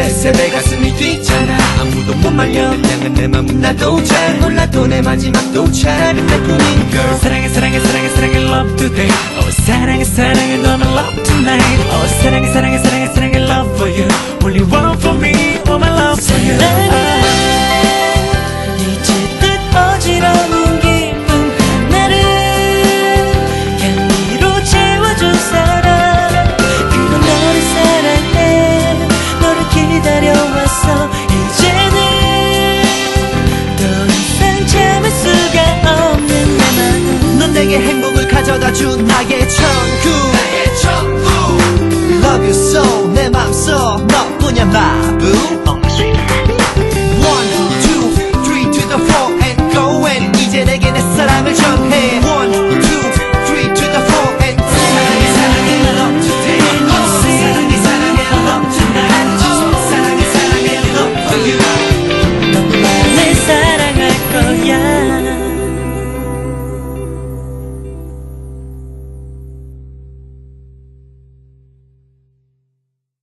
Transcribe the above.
세배 가슴이 뛰잖아. 아무도 못 말려. 그냥은 내 맘은 나도 잘 몰라도 내 마지막도 차라리 내 꿈인 girl. 사랑해 사랑해 사랑해 사랑해. Love today. Oh 사랑해 사랑해. 너는 love tonight. Oh 사랑해 사랑해 사랑해 사랑해 이제는 더 이상 참을 수가 없는 내 맘은 넌 내게 행복을 가져다 준 나의 천국. 나의 천국. Love you so 내 맘속 너뿐이야 마부